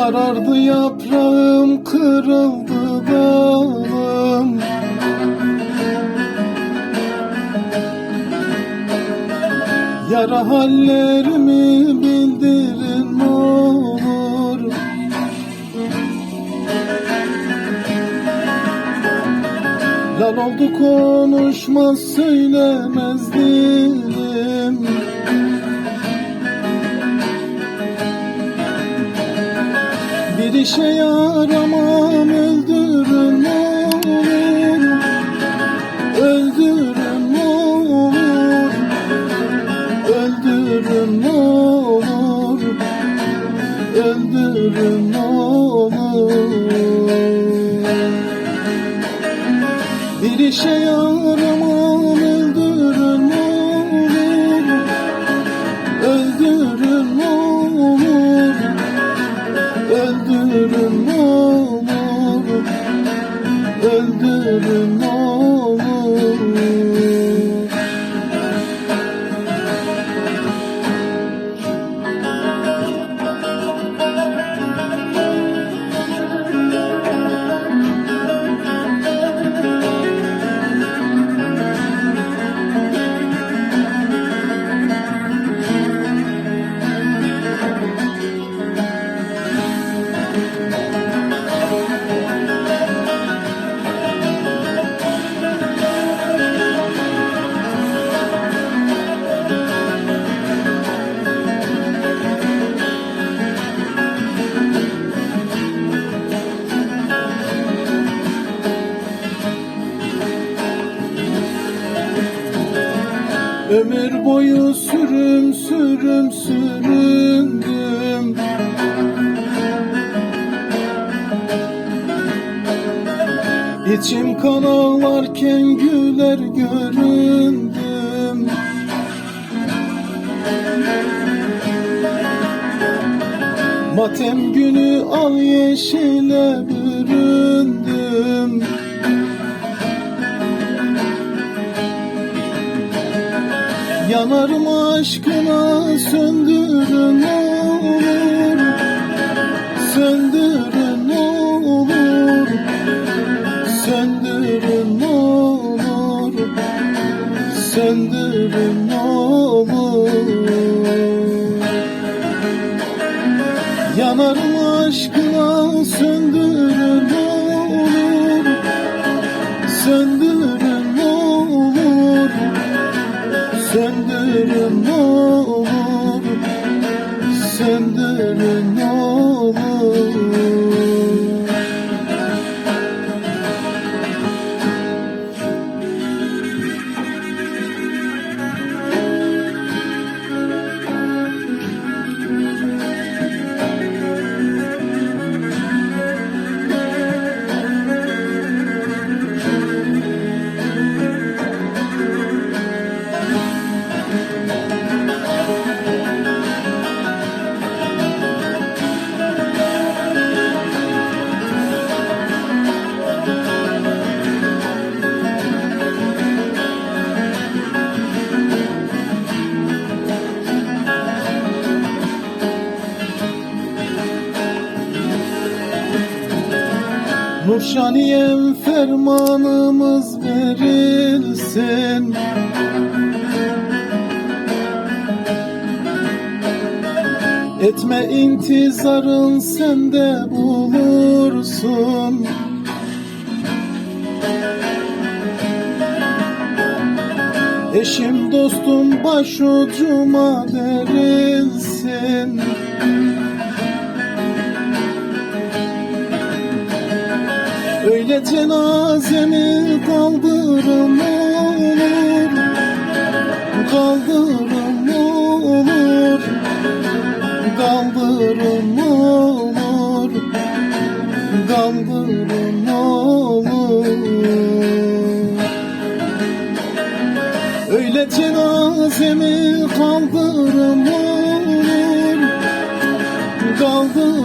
Sarardı yaprağım kırıldı dalım Yara hallerimi bildirin olur. Lal oldu konuşmaz söylemez dilim işe yaramam öldürün ne olur Öldürün ne olur. Öldürün ne olur. Öldürün ne olur. Bir işe yaramam Ömür boyu sürüm sürüm süründüm. İçim kan ağlarken güler göründüm. Matem günü al yeşile büründüm Yanarım aşkına söndürün olur. Söndürün olur. Söndürün olur. Söndürün olur. Yanarım aşkına söndürün olur. Söndürün Nurşaniyem fermanımız verilsin. Etme intizarın sende bulursun. Eşim dostum başucuma derilsin Söyle cenazemi kaldırın olur. Kaldırın olur. Kaldırın olur. Kaldırın olur. Öyle cenazemi kaldırın olur. Kaldırın